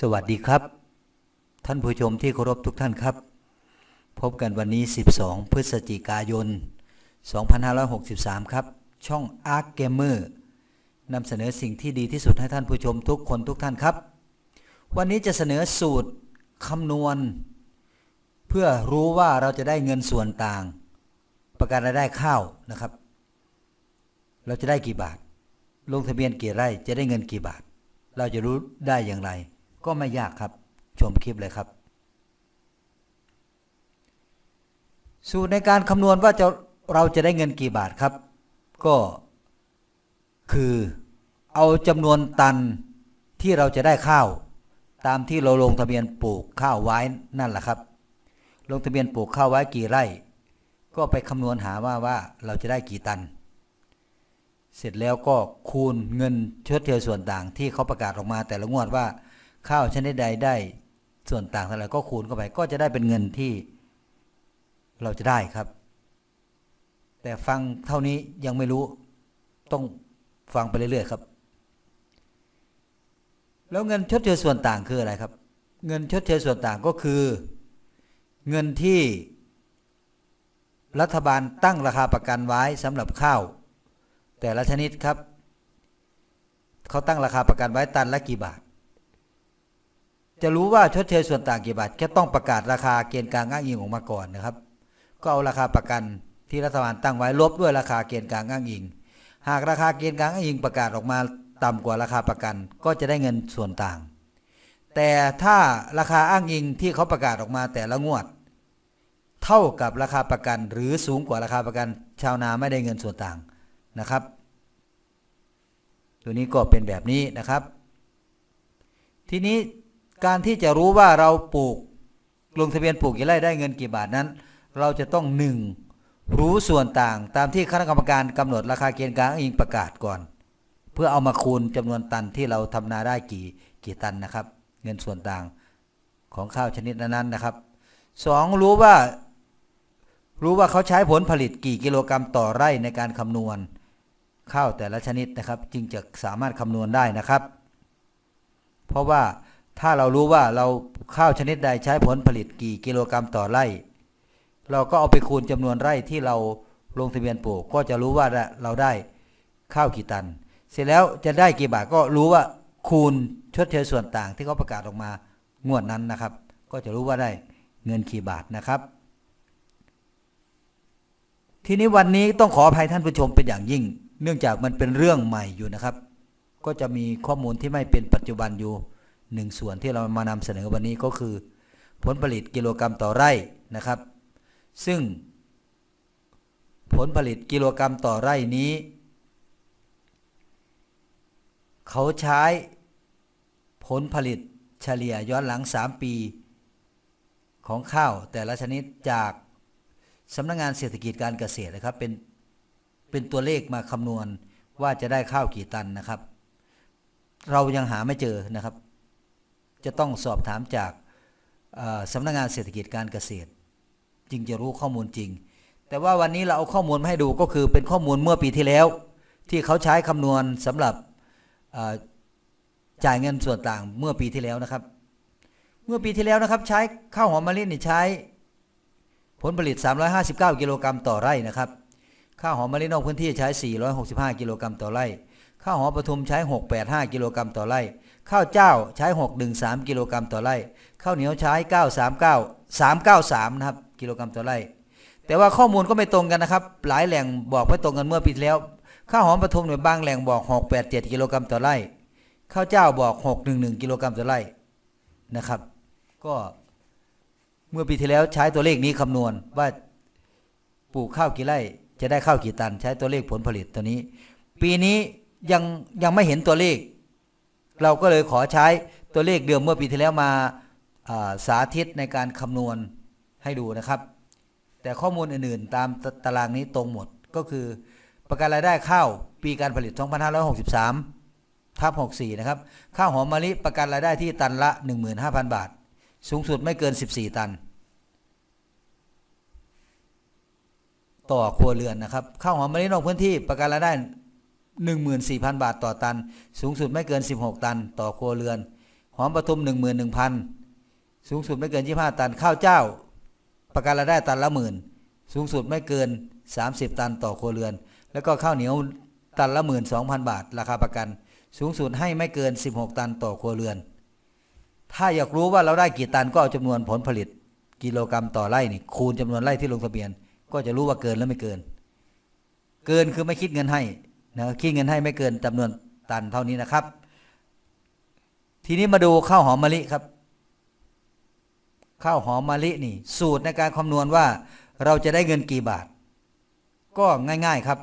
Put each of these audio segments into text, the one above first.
สวัสดีครับ ท่านผู้ชมที่เคารพทุกท่านครับ พบกันวันนี้ 12 พฤศจิกายน 2563 ครับ ช่อง Arc Gamer นำเสนอสิ่งที่ดีที่สุดให้ท่านผู้ชมทุกคนทุกท่านครับ วันนี้จะเสนอสูตรคำนวณ เพื่อรู้ว่าเราจะได้เงินส่วนต่าง ประกันรายได้ข้าวนะครับ เราจะได้กี่บาท ลงทะเบียนกี่ไร่จะได้เงินกี่บาท เราจะรู้ได้อย่างไร ก็ไม่ยากครับ ชมคลิปเลยครับ สูตรในการคำนวณว่าจะเราจะได้เงินกี่บาทครับ ก็คือเอาจำนวนตันที่เราจะได้ข้าว ตามที่เราลงทะเบียนปลูกข้าวไว้นั่นแหละครับ ลงทะเบียนปลูกข้าวไว้กี่ไร่ ก็ไปคำนวณหาว่าว่าเราจะได้กี่ตัน เสร็จแล้วก็คูณเงินชดเชยส่วนต่างที่เขาประกาศออกมาแต่ละงวดว่า ข้าวชนิดใดได้ส่วนต่างเท่าไหร่ก็คูณเข้าไป ก็จะได้เป็นเงินที่เราจะได้ครับ แต่ฟังเท่านี้ยังไม่รู้ต้องฟังไปเรื่อยๆครับ แล้วเงินชดเชยส่วนต่างคืออะไรครับ เงินชดเชยส่วนต่างก็คือ เงินที่รัฐบาลตั้งราคาประกันไว้สำหรับข้าว แต่ละชนิดครับ เขาตั้งราคาประกันไว้ตันละกี่บาท จะรู้ว่าชดเชยส่วนต่างกี่บาทแค่ต้องประกาศราคาเกณฑ์กลางอ้างอิงออกมาก่อนนะครับ ก็เอาราคาประกันที่รัฐบาลตั้งไว้ลบด้วยราคาเกณฑ์กลางอ้างอิง หากราคาเกณฑ์กลางอ้างอิงประกาศออกมาต่ำกว่าราคาประกัน ก็จะได้เงินส่วนต่าง แต่ถ้าราคาอ้างอิงที่เขาประกาศออกมาแต่ละงวด เท่ากับราคาประกัน หรือสูงกว่าราคาประกัน ชาวนาไม่ได้เงินส่วนต่างนะครับ ตัวนี้ก็เป็นแบบนี้นะครับ ทีนี้ การที่จะรู้ว่าเราปลูก ลงทะเบียนปลูกกี่ไร่ได้เงินกี่บาทนั้น เราจะต้องหนึ่งรู้ส่วนต่างตามที่คณะกรรมการกำหนดราคาเกณฑ์กลางอิงประกาศก่อน เพื่อเอามาคูณจำนวนตันที่เราทำนาได้กี่กี่ตันนะครับ เงินส่วนต่างของข้าวชนิดนั้นๆนะครับสองรู้ว่า รู้ว่าเขาใช้ผลผลิตกี่กิโลกรรัมต่อไร่ในการคำนวณ ข้าวแต่ละชนิดนะครับ จึงจะสามารถคำนวณได้นะครับ เพราะว่า ถ้าเรารู้ว่าเราข้าวชนิดใดใช้ผลผลิตกี่กิโลกรรัมต่อไร่ เราก็เอาไปคูณจำนวนไร่ที่เราลงทะเบียนปลูกก็จะรู้ว่าเราได้ข้าวกี่ตัน เสร็จแล้วจะได้กี่บาทก็รู้ว่าคูณชดเชยส่วนต่างที่เขาประกาศออกมางวดนั้นนะครับ ก็จะรู้ว่าได้เงินกี่บาทนะครับ ทีนี้วันนี้ต้องขออภัยท่านผู้ชมเป็นอย่างยิ่ง เนื่องจากมันเป็นเรื่องใหม่อยู่นะครับ ก็จะมีข้อมูลที่ไม่เป็นปัจจุบันอยู่ หนึ่งส่วนที่เรามานำเสนอวันนี้ก็คือ ผลผลิตกิโลกรรัมต่อไร่นะครับ ซึ่ง ผลผลิตกิโลกรรัมต่อไร่นี้ เขาใช้ผลผลิตเฉลี่ยย้อนหลัง 3 ปี ของข้าวแต่ละชนิดจากสำนักงงานเศรษฐกิจการเกษตรนะครับเป็นเป็นตัวเลขมาคำนวณว่าจะได้ข้าวกี่ตันนะครับ เรายังหาไม่เจอนะครับ จะต้องสอบถามจากสำนักงงานเศรษฐกิจการเกษตร จึงจะรู้ข้อมูลจริง แต่ว่าวันนี้เราเอาข้อมูลมาให้ดูก็คือเป็นข้อมูลเมื่อปีที่แล้ว ที่เขาใช้คำนวณสำหรับจ่ายเงินส่วนต่างเมื่อปีที่แล้วนะครับ เมื่อปีที่แล้วนะครับ ใช้ข้าวหอมมะลินี่ใช้ ผลผลิต 359 กิโลกรัมต่อไร่นะครับข้าวหอมมะลินอกพื้นที่ใช้ 465 กิโลกรัมต่อไร่ข้าวหอมปทุมใช้ 685 กิโลกรัมต่อไร่ ข้าวเจ้าใช้613กิโลกรัมต่อไร่ข้าวเหนียวใช้ 939 393นะครับกิโลกรัมต่อไร่ แต่ว่าข้อมูลก็ไม่ตรงกันนะครับ หลายแหล่งบอกไม่ตรงกันเมื่อปีที่แล้วข้าวหอมปทุมเนี่ยบางแหล่งบอก 687กิโลกรัมต่อไร่ข้าวเจ้าบอก 611กิโลกรัมต่อไร่นะครับ ก็เมื่อปีที่แล้วใช้ตัวเลขนี้คำนวณว่าปลูกข้าวกี่ไร่ จะได้ข้าวกี่ตัน ใช้ตัวเลขผลผลิตตัวนี้ ปีนี้ยังยังไม่เห็นตัวเลข เราก็เลยขอใช้ตัวเลขเดิมเมื่อปีที่แล้วมาสาธิตในการคำนวณให้ดูนะครับ แต่ข้อมูลอื่นๆ ตามตารางนี้ตรงหมดก็คือ ประกันรายได้ข้าวปีการผลิต 2563ทับ64 นะครับ ข้าวหอมมะลิประกันรายได้ที่ตันละ 15,000 บาท สูงสุดไม่เกิน 14 ตัน ต่อครัวเรือนนะครับ ข้าวหอมมะลินอกพื้นที่ประกันรายได้ 14,000 บาทต่อตัน สูงสุดไม่เกิน 16 ตันต่อครัวเรือน หอมปทุมหนึ่งหมื่นหนึ่งพันสูงสุดไม่เกินยี่ห้าตัน ข้าวเจ้า ประกันรายได้ตันละหมื่น สูงสุดไม่เกิน 30 ตันต่อครัวเรือน แล้วก็ข้าวเหนียวตันละหมื่นสองพันบาท ราคาประกัน สูงสุดให้ไม่เกิน 16 ตันต่อครัวเรือน ถ้าอยากรู้ว่าเราได้กี่ตันก็เอาจำนวนผลผลิต กิโลกรรัมต่อไร่นี่คูณจำนวนไร่ที่ลงทะเบียน ก็จะรู้ว่าเกินหรือไม่เกิน เกินคือไม่คิดเงินให้ นะคิดเงินให้ไม่เกินจำนวนตันเท่านี้นะครับ ทีนี้มาดูข้าวหอมมะลิครับ ข้าวหอมมะลินี่ สูตรในการคำนวณว่า เราจะได้เงินกี่บาท ก็ง่าย ๆครับ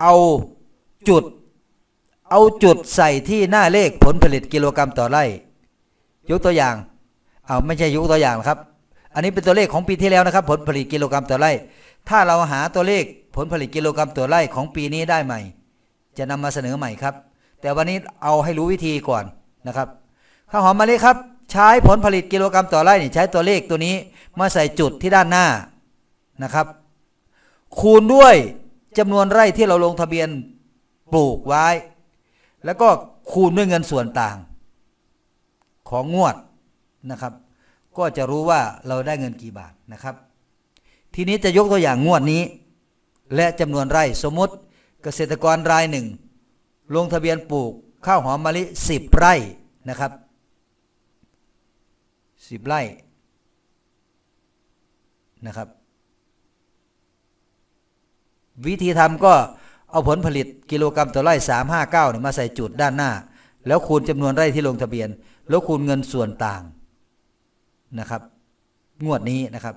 เอาจุด เอาจุดใส่ที่หน้าเลขผลผลิตกิโลกรรัมต่อไร่ ยกตัวอย่าง เอาไม่ใช่ยกตัวอย่างครับ อันนี้เป็นตัวเลขของปีที่แล้วนะครับ ผลผลิตกิโลกรรัมต่อไร่ ถ้าเราหาตัวเลข ผลผลิตกิโลกรรัมต่อไร่ของปีนี้ได้ใหม่ จะนำมาเสนอใหม่ครับ แต่วันนี้เอาให้รู้วิธีก่อนนะครับข้าวหอมมะลิครับ ใช้ผลผลิตกิโลกรรัมต่อไร่นี่ใช้ตัวเลขตัวนี้มาใส่จุดที่ด้านหน้านะครับ คูณด้วยจำนวนไร่ที่เราลงทะเบียนปลูกไว้ แล้วก็คูณด้วยเงินส่วนต่าง ของงวดนะครับ ก็จะรู้ว่าเราได้เงินกี่บาทนะครับ ทีนี้จะยกตัวอย่างงวดนี้ และจำนวนไร่สมมติเกษตรกรรายหนึ่ง ลงทะเบียนปลูกข้าวหอมมะลิสิบไร่นะครับสิบไร่นะครับ วิธีทำก็เอาผลผลิตกิโลกรรัมต่อไร่สามห้าเก้าเนี่ยมาใส่จุดด้านหน้า แล้วคูณจำนวนไร่ที่ลงทะเบียน แล้วคูณเงินส่วนต่างนะครับ งวดนี้นะครับ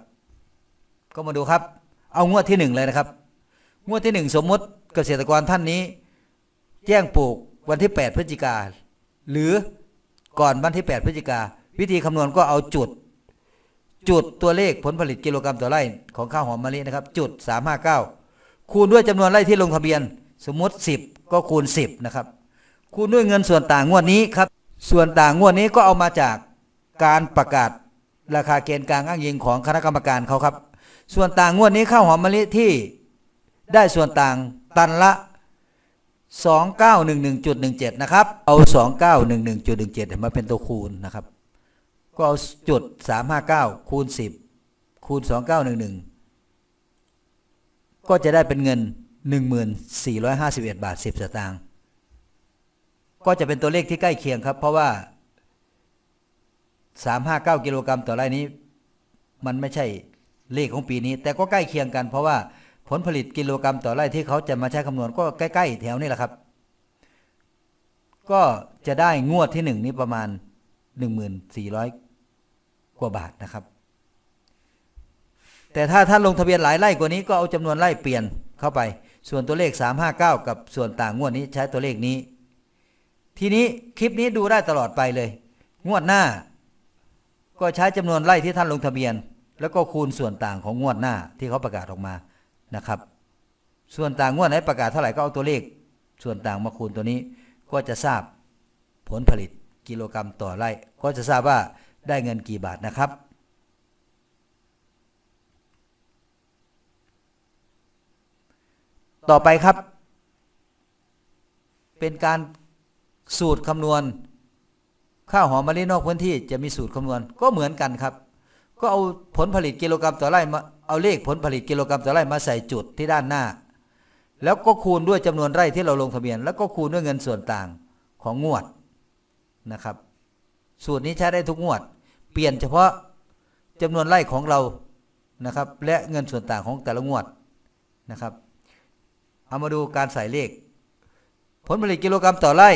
ก็มาดูครับ เอางวดที่หนึ่งเลยนะครับ งวดที่หนึ่งสมมติเกษตรกรท่านนี้ แจ้งปลูกวันที่ 8 พฤศจิกาหรือก่อนวันที่ 8 พฤศจิกาวิธีคำนวณก็เอาจุด จุดตัวเลขผลผลิตกิโลกรรัมต่อไร่ของข้าวหอมมะลินะครับ จุด 359 คูณด้วยจำนวนไร่ที่ลงทะเบียน สมมติ 10 ก็คูณ 10 นะครับ คูณด้วยเงินส่วนต่างงวดนี้ครับ ส่วนต่างงวดนี้ก็เอามาจากการประกาศราคาเกณฑ์กลางอ้างอิงของคณะกรรมการเขาครับ ส่วนต่างงวดนี้ข้าวหอมมะลิที่ ได้ส่วนต่างตันละ 2911.17 นะครับ เอา 2911.17 มาเป็นตัวคูณนะครับ ก็เอาจุด 359 คูณ 10 คูณ 2911 ก็จะได้เป็นเงิน 1451 บาท 10 สตางค์ ก็จะเป็นตัวเลขที่ใกล้เคียงครับ เพราะว่า 359 กิโลกรัมต่อไร่นี้ มันไม่ใช่เลขของปีนี้ แต่ก็ใกล้เคียงกันเพราะว่า ผลผลิตกิโลกรัมต่อไร่ที่เขาจะมาใช้คำนวณก็ใกล้ ๆ แถวนี้แหละครับ ก็จะได้งวดที่หนึ่งนี้ประมาณ 1,400 กว่าบาทนะครับ แต่ถ้าท่านลงทะเบียนหลายไร่กว่านี้ก็เอาจำนวนไร่เปลี่ยนเข้าไป ส่วนตัวเลข 359 กับส่วนต่างงวดนี้ใช้ตัวเลขนี้ ทีนี้คลิปนี้ดูได้ตลอดไปเลย งวดหน้า ก็ใช้จำนวนไร่ที่ท่านลงทะเบียน แล้วก็คูณส่วนต่างของงวดหน้าที่เขาประกาศออกมา นะครับ ส่วนต่างงวดไหนประกาศเท่าไหร่ก็เอาตัวเลข ส่วนต่างมาคูณตัวนี้ก็จะทราบผลผลิตกิโลกรรัมต่อไร่ ก็จะทราบว่าได้เงินกี่บาทนะครับ ต่อไปครับ เป็นการสูตรคำนวณข้าวหอมมะลินอกพื้นที่จะมีสูตรคำนวณก็เหมือนกันครับ ก็เอาผลผลิตกิโลกรรัมต่อไร่มาเอาเลขผลผลิตกิโลกรรัมต่อไร่มาใส่จุดที่ด้านหน้า แล้วก็คูณด้วยจำนวนไร่ที่เราลงทะเบียน แล้วก็คูณด้วยเงินส่วนต่างของงวดนะครับ สูตรนี้ใช้ได้ทุกงวด เปลี่ยนเฉพาะจำนวนไร่ของเรานะครับ และเงินส่วนต่างของแต่ละงวดนะครับเอามาดูการใส่เลข ผลผลิตกิโลกรรัมต่อไร่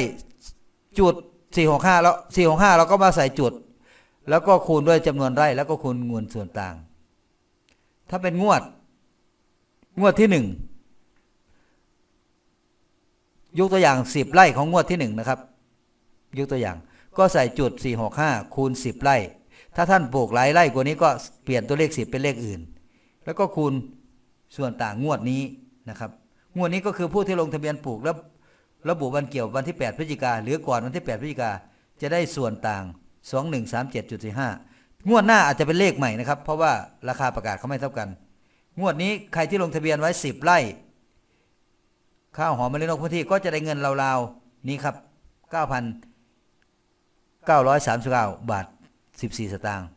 จุด465แล้ว465เราก็มาใส่จุด แล้วก็คูณด้วยจำนวนไร่ แล้วก็คูณเงินส่วนต่าง ถ้าเป็นงวด งวดที่หนึ่งยกตัวอย่าง10ไร่ของงวดที่หนึ่งนะครับ ยกตัวอย่าง ก็ใส่จุด465คูณ10ไร่ ถ้าท่านปลูกหลายไร่กว่านี้ก็เปลี่ยนตัวเลข10เป็นเลขอื่น แล้วก็คูณส่วนต่างงวดนี้นะครับ งวดนี้ก็คือผู้ที่ลงทะเบียนปลูกแล้วระบุวันเกี่ยววันที่ 8 พฤศจิกาหรือก่อนวันที่ 8 พฤศจิกาจะได้ส่วนต่าง 2137.45 งวดหน้าอาจจะเป็นเลขใหม่นะครับ เพราะว่าราคาประกาศเขาไม่เท่ากัน งวดนี้ใครที่ลงทะเบียนไว้ 10 ไร่ ข้าวหอมมะลินกพื้นที่ก็จะได้เงินราวๆนี้ครับ 9,939 บาท 14 สตางค์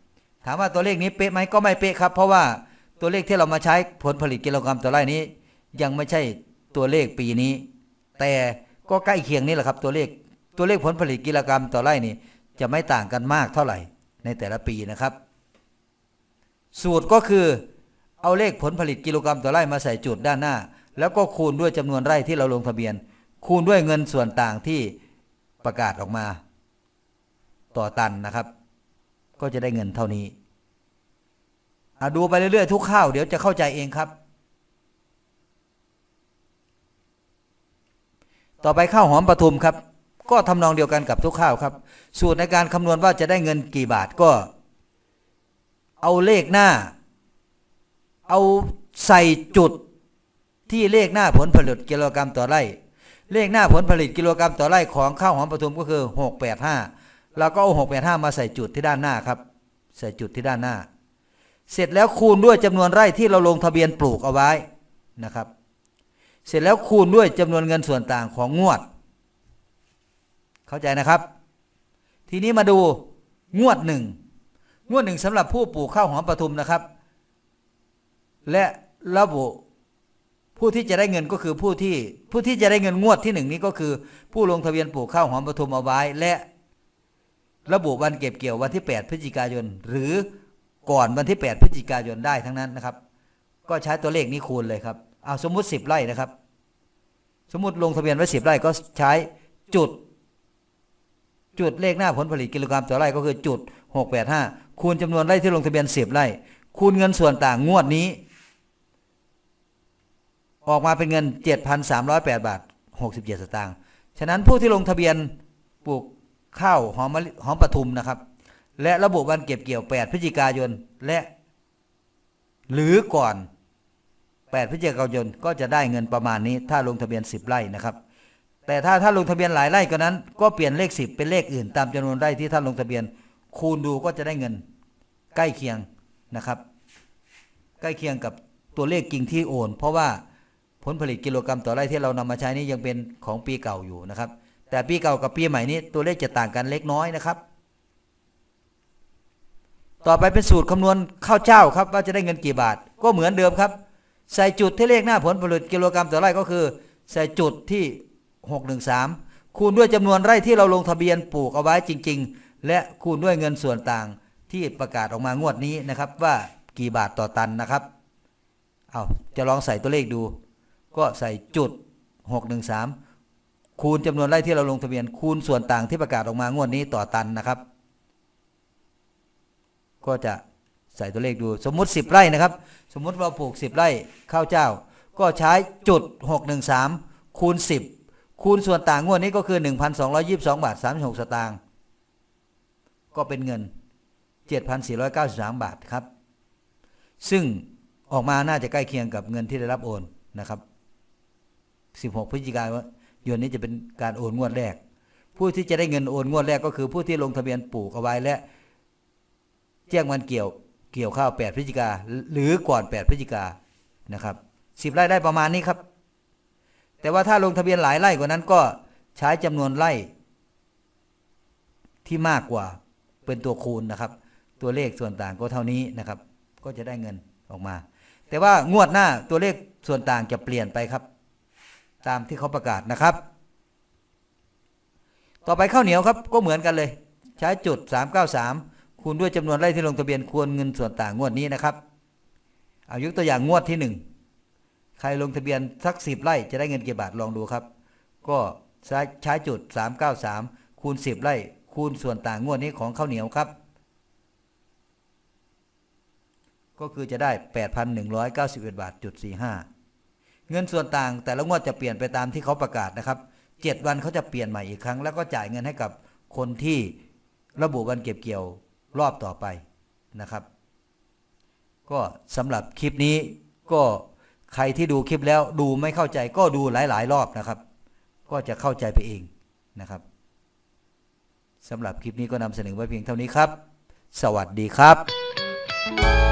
ถามว่าตัวเลขนี้เป๊ะไหมก็ไม่เป๊ะครับ เพราะว่าตัวเลขที่เรามาใช้ผลผลิตกิโลกรัมต่อไร่นี้ ยังไม่ใช่ตัวเลขปีนี้ แต่ก็ใกล้เคียงนี่แหละครับ ตัวเลขตัวเลขผลผลิตกิโลกรัมต่อไร่นี่ จะไม่ต่างกันมากเท่าไหร่ในแต่ละปีนะครับ สูตรก็คือเอาเลขผลผลิตกิโลกรัมต่อไร่มาใส่จุดด้านหน้า แล้วก็คูณด้วยจำนวนไร่ที่เราลงทะเบียน คูณด้วยเงินส่วนต่างที่ประกาศออกมา ต่อตันนะครับ ก็จะได้เงินเท่านี้อะดูไปเรื่อยๆทุกข้าวเดี๋ยวจะเข้าใจเองครับ ต่อไปข้าวหอมปทุมครับ ก็ทำนองเดียวกันกับทุกข้าวครับ สูตรในการคำนวณว่าจะได้เงินกี่บาทก็ เอาเลขหน้า เอาใส่จุดที่เลขหน้าผลผลิตกิโลกรัมต่อไร่ เลขหน้าผลผลิตกิโลกรัมต่อไร่ของข้าวหอมปทุมก็คือ685เราก็เอา685 มาใส่จุดที่ด้านหน้าครับ ใส่จุดที่ด้านหน้า เสร็จแล้วคูณด้วยจำนวนไร่ที่เราลงทะเบียนปลูกเอาไว้นะครับ เสร็จแล้วคูณด้วยจำนวนเงินส่วนต่างของงวด เข้าใจนะครับ ทีนี้มาดูงวดหนึ่งงวดหนึ่งสำหรับผู้ปลูกข้าวหอมปทุมนะครับ และระบุผู้ที่จะได้เงินก็คือผู้ที่ผู้ที่จะได้เงินงวดที่หนึ่งนี้ก็คือ ผู้ลงทะเบียนปลูกข้าวหอมปทุมเอาไว้ และระบุวันเก็บเกี่ยววันที่ 8 พฤศจิกายน หรือก่อนวันที่ 8 พฤศจิกายนได้ทั้งนั้นนะครับ ก็ใช้ตัวเลขนี้คูณเลยครับเอาสมมุติ 10 ไร่นะครับ สมมติลงทะเบียนไว้ 10 ไร่ก็ใช้จุด จุดเลขหน้าผลผลิตกิโลกรัมต่อไร่ก็คือจุด685 คูณจำนวนไร่ที่ลงทะเบียน10ไร่ คูณเงินส่วนต่างงวดนี้ ออกมาเป็นเงิน 7,308 บาท 67 สตางค์ ฉะนั้นผู้ที่ลงทะเบียนปลูกข้าวหอมมะลิหอมปทุมนะครับ และระบุวันเก็บเกี่ยว 8 พฤศจิกายน และ หรือก่อน 8 พฤศจิกายนก็จะได้เงินประมาณนี้ ถ้าลงทะเบียน 10 ไร่นะครับ แต่ถ้าท่านลงทะเบียนหลายไร่ก็นั้น ก็เปลี่ยนเลข 10 เป็นเลขอื่น ตามจำนวนไร่ที่ท่านลงทะเบียน คูณดูก็จะได้เงินใกล้เคียงนะครับ ใกล้เคียงกับตัวเลขจริงที่โอน เพราะว่าผลผลิตกิโลกรัมต่อไร่ที่เรานำมาใช้นี้ยังเป็นของปีเก่าอยู่นะครับ แต่ปีเก่ากับปีใหม่นี้ตัวเลขจะต่างกันเล็กน้อยนะครับ ต่อไปเป็นสูตรคำนวณข้าวเจ้าครับว่าจะได้เงินกี่บาท ก็เหมือนเดิมครับ ใส่จุดที่เลขหน้าผลผลิตกิโลกรัมต่อไร่ก็คือ ใส่จุดที่ 613 คูณด้วยจำนวนไร่ที่เราลงทะเบียนปลูกเอาไว้จริง ๆ และคูณด้วยเงินส่วนต่างที่ประกาศออกมางวดนี้นะครับว่ากี่บาทต่อตันนะครับ เอาจะลองใส่ตัวเลขดู ก็ใส่จุด 613 คูณจำนวนไร่ที่เราลงทะเบียน คูณส่วนต่างที่ประกาศออกมางวดนี้ต่อตันนะครับ ก็จะใส่ตัวเลขดูสมมุติ 10 ไร่นะครับ สมมุติเราปลูก 10 ไร่ข้าวเจ้า ก็ใช้จุด 613 คูณ 10 คูณส่วนต่างงวดนี้ก็คือ 1,222 บาท 36 สตางค์ก็เป็นเงิน 7,493 บาทครับ ซึ่งออกมาน่าจะใกล้เคียงกับเงินที่ได้รับโอนนะครับ 16 พฤศจิกายนนี้จะเป็นการโอนงวดแรก ผู้ที่จะได้เงินโอนงวดแรกก็คือผู้ที่ลงทะเบียนปลูกเอาไว้และแจ้งวันเกี่ยวเกี่ยวข้าว 8 พฤศจิกาหรือก่อน 8 พฤศจิกานะครับ 10ไร่ได้ประมาณนี้ครับ แต่ว่าถ้าลงทะเบียนหลายไร่กว่านั้นก็ใช้จำนวนไร่ที่มากกว่าเป็นตัวคูณนะครับ ตัวเลขส่วนต่างก็เท่านี้นะครับ ก็จะได้เงินออกมา แต่ว่างวดหน้าตัวเลขส่วนต่างจะเปลี่ยนไปครับ ตามที่เขาประกาศนะครับ ต่อไปข้าวเหนียวครับก็เหมือนกันเลย ใช้จุด 393 คูณด้วยจำนวนไร่ที่ลงทะเบียนควรเงินส่วนต่างงวดนี้นะครับ เอายกตัวอย่างงวดที่หนึ่ง ใครลงทะเบียนสักสิบไร่จะได้เงินกี่บาทลองดูครับ ก็ใช้ใช้จุด 393 คูณ 10 ไร่ คูณส่วนต่างงวดนี้ของข้าวเหนียวครับ ก็คือจะได้ 8,191 บาทจุด45 เงินส่วนต่างแต่ละงวดจะเปลี่ยนไปตามที่เขาประกาศนะครับ 7 วันเขาจะเปลี่ยนใหม่อีกครั้ง แล้วก็จ่ายเงินให้กับคนที่ระบุวันเก็บเกี่ยวรอบต่อไปนะครับ ก็สำหรับคลิปนี้ก็ ใครที่ดูคลิปแล้วดูไม่เข้าใจก็ดูหลาย ๆ รอบนะครับ ก็จะเข้าใจไปเองนะครับสำหรับคลิปนี้ก็นำเสนอไว้เพียงเท่านี้ครับ สวัสดีครับ